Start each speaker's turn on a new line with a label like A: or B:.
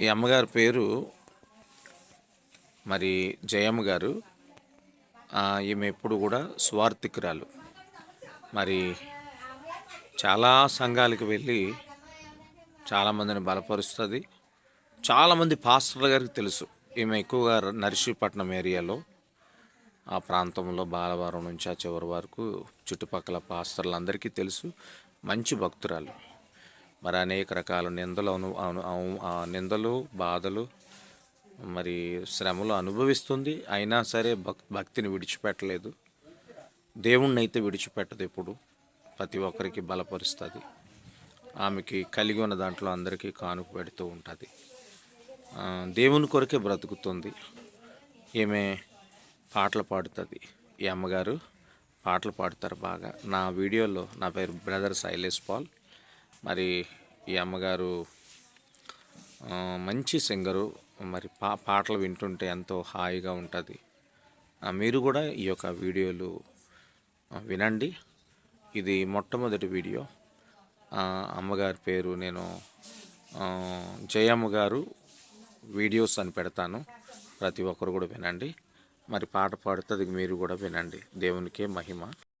A: ఈ అమ్మగారి పేరు మరి జయమ్మ గారు. ఈమె ఎప్పుడు కూడా స్వార్థికురాలు. మరి చాలా సంఘాలకు వెళ్ళి చాలామందిని బలపరుస్తుంది. చాలామంది పాస్టర్ల గారికి తెలుసు. ఈమె ఎక్కువగా నర్సీపట్నం ఏరియాలో ఆ ప్రాంతంలో బాలవారం నుంచి ఆ చివరి వరకు చుట్టుపక్కల పాస్టర్లందరికీ తెలుసు. మంచి భక్తురాలు. మరి అనేక రకాల నిందలు అను ఆ నిందలు బాధలు మరి శ్రమలు అనుభవిస్తుంది. అయినా సరే భక్ భక్తిని విడిచిపెట్టలేదు. దేవుణ్ణి అయితే విడిచిపెట్టదు ఎప్పుడు. ప్రతి ఒక్కరికి బలపరుస్తుంది. ఆమెకి కలిగి ఉన్న దాంట్లో అందరికీ కానుక పెడుతూ ఉంటుంది. దేవుని కొరకే బ్రతుకుతుంది. ఈమె పాటలు పాడుతుంది. ఈ అమ్మగారు పాటలు పాడతారు బాగా. నా వీడియోలో నా పేరు బ్రదర్ శైలేష్ పాల్. మరి ఈ అమ్మగారు మంచి సింగరు. మరి పా పాటలు వింటుంటే ఎంతో హాయిగా ఉంటుంది. మీరు కూడా ఈ యొక్క వీడియోలు వినండి. ఇది మొట్టమొదటి వీడియో. అమ్మగారి పేరు నేను జయమ్మ గారు వీడియోస్ అని పెడతాను. ప్రతి ఒక్కరు కూడా వినండి. మరి పాట పాడుతుంది మీరు కూడా వినండి. దేవునికే మహిమ.